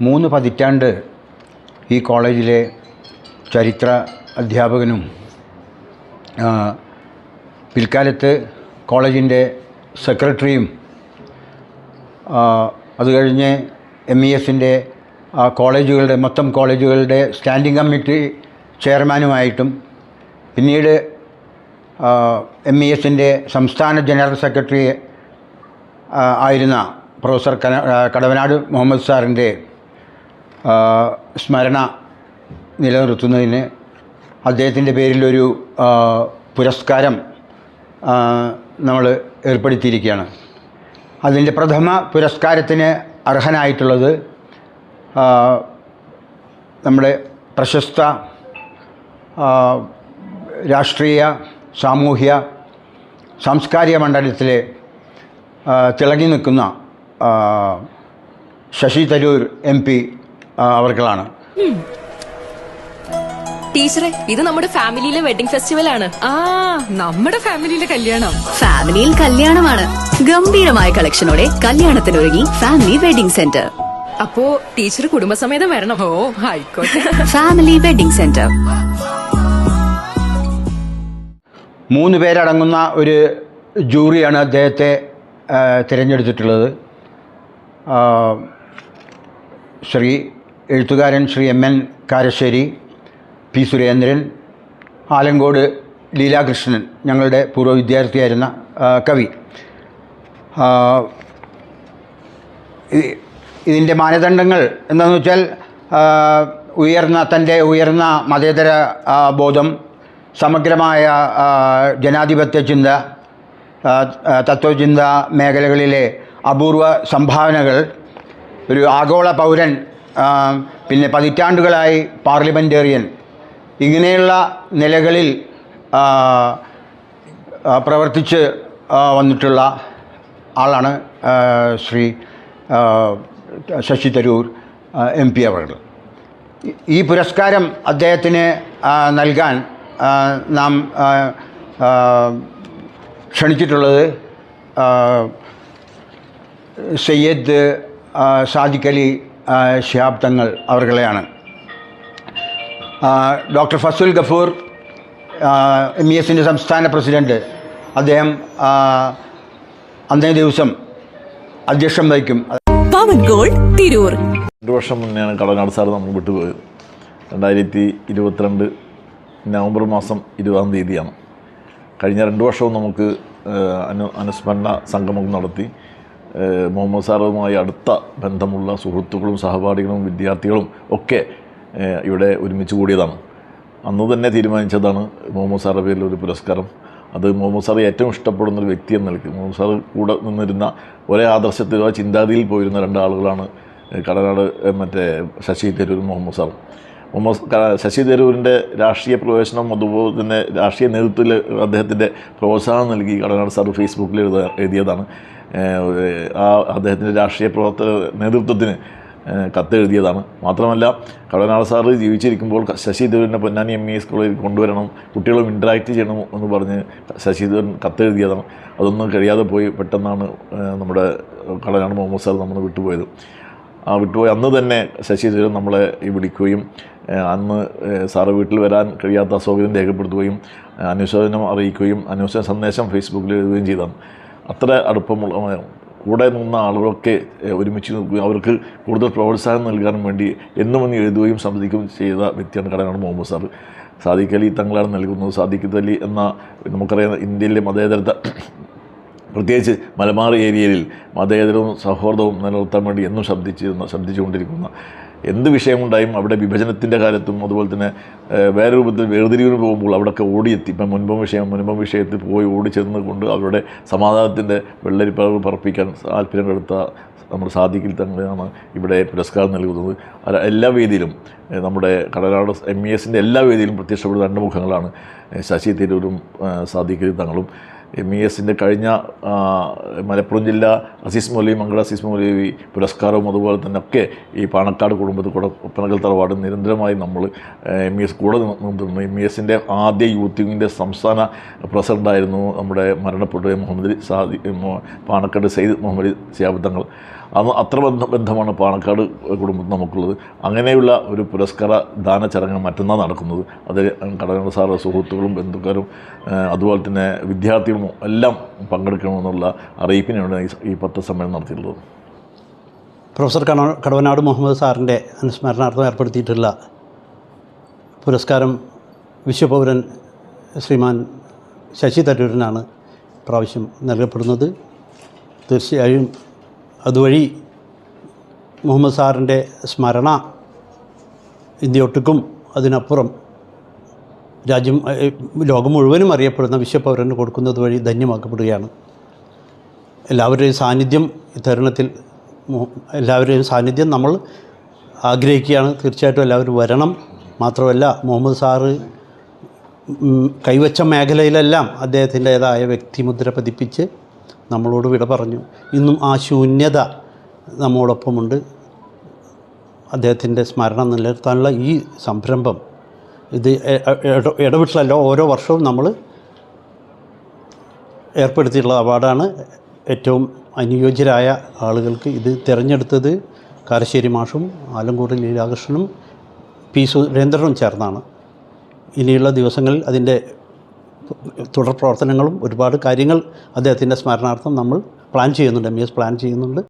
മൂന്ന് പതിറ്റാണ്ട് ഈ കോളേജിലെ ചരിത്ര അധ്യാപകനും പിൽക്കാലത്ത് കോളേജിന്റെ സെക്രട്ടറിയും അത് കഴിഞ്ഞ് എം ഇ എസിന്റെ കോളേജുകളുടെ മൊത്തം കോളേജുകളുടെ സ്റ്റാൻഡിംഗ് കമ്മിറ്റി ചെയർമാനുമായിട്ടും പിന്നീട് എം ഇ എസിന്റെ സംസ്ഥാന ജനറൽ സെക്രട്ടറി ആയിരുന്ന പ്രൊഫസർ കടവനാട് മുഹമ്മദ് സാറിന്റെ സ്മരണ നിലനിർത്തുന്നതിന് അദ്ദേഹത്തിന്റെ പേരിലൊരു പുരസ്കാരം നമ്മൾ ഏർപ്പെടുത്തിയിരിക്കുകയാണ്. അതിന്റെ പ്രഥമ പുരസ്കാരത്തിന് അർഹനായിട്ടുള്ളത് നമ്മുടെ പ്രശസ്ത രാഷ്ട്രീയ സാമൂഹ്യ സാംസ്കാരിക മണ്ഡലത്തിലെ തിളങ്ങി നിൽക്കുന്ന ശശി തരൂർ എം പി അവർകളാണ് ടീച്ചറെ ഇത് നമ്മുടെ ഫാമിലിയിലെ വെഡിങ് ഫെസ്റ്റിവൽ ആണ് ആ നമ്മുടെ ഫാമിലിയിലെ കല്യാണം. ഫാമിലിയിൽ കല്യാണമാണ്. ഗംഭീരമായ കളക്ഷനോടെ കല്യാണത്തിനൊരുങ്ങി ഫാമിലി വെഡിംഗ് സെന്റർ. അപ്പോ ടീച്ചർ കുടുംബസമേതം വരണം. ഓ ആയിക്കോട്ടെ. Family wedding centre. മൂന്ന് പേരടങ്ങുന്ന ഒരു ജൂറിയാണ് അദ്ദേഹത്തെ തിരഞ്ഞെടുത്തിട്ടുള്ളത്. ശ്രീ എഴുത്തുകാരൻ Shri M N Karassery P Surendran Alankode Leelakrishnan ഞങ്ങളുടെ പൂർവ വിദ്യാർത്ഥിയായിരുന്ന കവി. ഇതിന്റെ മാനദണ്ഡങ്ങൾ എന്താണെന്ന് വെച്ചാൽ ഉയർന്ന തന്റെ ഉയർന്ന മതേതര ബോധം സമഗ്രമായ ജനാധിപത്യ ചിന്ത തത്വചിന്ത മേഖലകളിലെ അപൂർവ സംഭാവനകൾ ഒരു ആഗോള പൗരൻ പിന്നെ പതിറ്റാണ്ടുകളായി പാർലമെന്റേറിയൻ ഇങ്ങനെയുള്ള നിലകളിൽ പ്രവർത്തിച്ച് വന്നിട്ടുള്ള ആളാണ് ശ്രീ ശശി തരൂർ എം പി അവർ ഈ പുരസ്കാരം അദ്ദേഹത്തിന് നൽകാൻ നാം ക്ഷണിച്ചിട്ടുള്ളത് സയ്യദ് സാദിഖലി ശിഹാബ് തങ്ങൾ അവർകളെയാണ് ആ, doctor Fazal Gafoor M E എസിന്റെ സംസ്ഥാന പ്രസിഡന്റ് അദ്ദേഹം അന്നേ ദിവസം അധ്യക്ഷം വഹിക്കും. പവൻ ഗോൾഡ് തിരൂർ. രണ്ട് വർഷം മുന്നെയാണ് കടനാട് സാർ നമ്മൾ വിട്ടുപോയത്. രണ്ടായിരത്തി ഇരുപത്തിരണ്ട് നവംബർ മാസം ഇരുപതാം തീയതിയാണ്. കഴിഞ്ഞ രണ്ട് വർഷവും നമുക്ക് അനു അനുസ്മരണ സംഗമം നടത്തി. മുഹമ്മദ് സാറുമായി അടുത്ത ബന്ധമുള്ള സുഹൃത്തുക്കളും സഹപാഠികളും വിദ്യാർത്ഥികളും ഒക്കെ ഇവിടെ ഒരുമിച്ച് കൂടിയതാണ്. അന്ന് തന്നെ തീരുമാനിച്ചതാണ് മുഹമ്മദ് സാറിന്റെ പേരിൽ ഒരു പുരസ്കാരം. അത് മുഹമ്മദ് സാർ ഏറ്റവും ഇഷ്ടപ്പെടുന്ന ഒരു വ്യക്തി എന്ന നിലയ്ക്ക് മുഹമ്മദ് സാർ കൂടെ നിന്നിരുന്ന ഒരേ ആദർശത്തിലോ ചിന്താഗതിയിൽ പോയിരുന്ന രണ്ടാളുകളാണ് കടനാട് മറ്റേ ശശി തരൂർ മുഹമ്മദ് സാർ മുഹമ്മദ് ശശി തരൂരിന്റെ രാഷ്ട്രീയ പ്രവേശനം അതുപോലെ തന്നെ രാഷ്ട്രീയ നേതൃത്വത്തിൽ അദ്ദേഹത്തിന്റെ പ്രോത്സാഹനം നൽകി കടനാട് സാർ ഫേസ്ബുക്കിൽ എഴുത എഴുതിയതാണ്. ആ അദ്ദേഹത്തിന്റെ രാഷ്ട്രീയ പ്രവർത്തക നേതൃത്വത്തിന് കത്തെഴുതിയതാണ്. മാത്രമല്ല കടനാട് സാർ ജീവിച്ചിരിക്കുമ്പോൾ ശശി തരൂരിനെ പൊന്നാനി എം ഇ സ്കൂളിൽ കൊണ്ടുവരണം കുട്ടികളും ഇൻട്രാക്റ്റ് ചെയ്യണം എന്ന് പറഞ്ഞ് ശശി തരൂർ കത്തെഴുതിയതാണ്. അതൊന്നും കഴിയാതെ പോയി പെട്ടെന്നാണ് നമ്മുടെ കടനാട് മുഹമ്മദ് സാർ നമ്മൾ വിട്ടുപോയത്. ആ വിട്ടുപോയി അന്ന് തന്നെ ശശി തരൂർ നമ്മളെ വിളിക്കുകയും അന്ന് സാറ് വീട്ടിൽ വരാൻ കഴിയാത്ത അസൗകര്യം രേഖപ്പെടുത്തുകയും അനുശോചനം അറിയിക്കുകയും അനുശോചന സന്ദേശം ഫേസ്ബുക്കിൽ എഴുതുകയും ചെയ്തതാണ് അത്ര അടുപ്പമുള്ള കൂടെ നിന്ന ആളുകളൊക്കെ ഒരുമിച്ച് നിൽക്കുകയും അവർക്ക് കൂടുതൽ പ്രോത്സാഹനം നൽകാനും വേണ്ടി എന്നും ഒന്ന് എഴുതുകയും സംബന്ധിക്കുകയും ചെയ്ത വ്യക്തിയാണ് കടനാട് മുഹമ്മദ് സാർ സാദിഖ് അലി തങ്ങളാണ് നൽകുന്നത്. സാദിഖ് അലി എന്ന നമുക്കറിയാം ഇന്ത്യയിലെ മതേതരത പ്രത്യേകിച്ച് മലബാർ ഏരിയയിൽ മതേതരവും സൗഹാർദ്ദവും നിലനിർത്താൻ വേണ്ടി എന്നും ശബ്ദിച്ചിരുന്ന ശബ്ദിച്ചുകൊണ്ടിരിക്കുന്ന എന്ത് വിഷയമുണ്ടായും അവിടെ വിഭജനത്തിന്റെ കാലത്തും അതുപോലെ തന്നെ വേറെ രൂപത്തിൽ വേർതിരിവിന് പോകുമ്പോൾ അവിടെയൊക്കെ ഓടിയെത്തി. ഇപ്പം മുൻപം വിഷയം മുൻപം വിഷയത്തിൽ പോയി ഓടിച്ചെന്ന് കൊണ്ട് അവരുടെ സമാധാനത്തിന്റെ വെള്ളരിപ്പറവ് പറപ്പിക്കാൻ താല്പര്യം കെടുത്ത നമ്മുടെ സാധിക്കിൽ തന്നെയാണ് ഇവിടെ പുരസ്കാരം നൽകുന്നത്. എല്ലാ വേദിയിലും നമ്മുടെ കടലാട് എം ഇ എസിന്റെ എല്ലാ വേദിയിലും പ്രത്യക്ഷപ്പെടുന്ന രണ്ട് മുഖങ്ങളാണ് ശശി തരൂരും സാധിക്കൽ തങ്ങളും. എം ഇ എസിന്റെ കഴിഞ്ഞ മലപ്പുറം ജില്ല അസീസ് മൗലവി മംഗള അസീസ് മൗലവി പുരസ്കാരവും അതുപോലെ തന്നെ ഒക്കെ ഈ പാണക്കാട് കുടുംബത്തിൽ കൂടെ ഒപ്പനകൽ തറവാട് നിരന്തരമായി നമ്മൾ എം ഇ എസ് കൂടെ നിന്നിരുന്നു. എം ഇ എസിന്റെ ആദ്യ യൂത്ത് വിങ്ങിന്റെ സംസ്ഥാന പ്രസിഡന്റായിരുന്നു നമ്മുടെ മരണപ്പെട്ട മുഹമ്മദ് സാദി പാണക്കാട് സെയ്ദ് മുഹമ്മദ് സിയാബ് തങ്ങൾ. അത് അത്ര ബന്ധ ബന്ധമാണ് പാണക്കാട് കുടുംബത്തിൽ നമുക്കുള്ളത്. അങ്ങനെയുള്ള ഒരു പുരസ്കാര ദാന ചടങ്ങ് മറ്റന്നാൾ നടക്കുന്നത്. അത് കടകണ്ണ സാറ് സുഹൃത്തുക്കളും ബന്ധുക്കാരും അതുപോലെ തന്നെ വിദ്യാർത്ഥികളും എല്ലാം പങ്കെടുക്കണമെന്നുള്ള അറിയിപ്പിനാണ് ഈ- ഈ പത്ര സമ്മേളനം നടത്തിയിട്ടുള്ളത്. പ്രൊഫസർ കണ കടവനാട് മുഹമ്മദ് സാറിന്റെ അനുസ്മരണാർത്ഥം ഏർപ്പെടുത്തിയിട്ടുള്ള പുരസ്കാരം വിശ്വപൗരൻ ശ്രീമാൻ ശശി തരൂരിനാണ് പ്രാവശ്യം നൽകപ്പെടുന്നത്. തീർച്ചയായും അതുവഴി മുഹമ്മദ് സാറിന്റെ സ്മരണ ഇന്ത്യയൊട്ടുക്കും അതിനപ്പുറം രാജ്യം ലോകം മുഴുവനും അറിയപ്പെടുന്ന വിശ്വപൗരന് കൊടുക്കുന്നത് വഴി ധന്യമാക്കപ്പെടുകയാണ്. എല്ലാവരുടെയും സാന്നിധ്യം ഇത്തരുണത്തിൽ എല്ലാവരുടെയും സാന്നിധ്യം നമ്മൾ ആഗ്രഹിക്കുകയാണ്. തീർച്ചയായിട്ടും എല്ലാവരും വരണം. മാത്രമല്ല മുഹമ്മദ് സാറ് കൈവച്ച മേഖലയിലെല്ലാം അദ്ദേഹത്തിന്റേതായ വ്യക്തിമുദ്ര പതിപ്പിച്ച് നമ്മളോട് വിട പറഞ്ഞു. ഇന്നും ആ ശൂന്യത നമ്മോടൊപ്പമുണ്ട്. അദ്ദേഹത്തിന്റെ സ്മരണ നിലനിർത്താനുള്ള ഈ സംരംഭം. ഇത് ഇടവിട്ടിലല്ല ഓരോ വർഷവും നമ്മൾ ഏർപ്പെടുത്തിയിട്ടുള്ള അവാർഡാണ്. ഏറ്റവും അനുയോജ്യരായ ആളുകൾക്ക് ഇത് തിരഞ്ഞെടുത്തത് കാരശ്ശേരി മാഷും ആലങ്കോട് ലീലാകൃഷ്ണനും പി സുരേന്ദ്രനും ചേർന്നാണ്. ഇനിയുള്ള ദിവസങ്ങളിൽ അതിന്റെ തുടർ പ്രവർത്തനങ്ങളും ഒരുപാട് കാര്യങ്ങൾ അദ്ദേഹത്തിന്റെ സ്മരണാർത്ഥം നമ്മൾ പ്ലാൻ ചെയ്യുന്നുണ്ട്. എം എസ് പ്ലാൻ ചെയ്യുന്നുണ്ട്.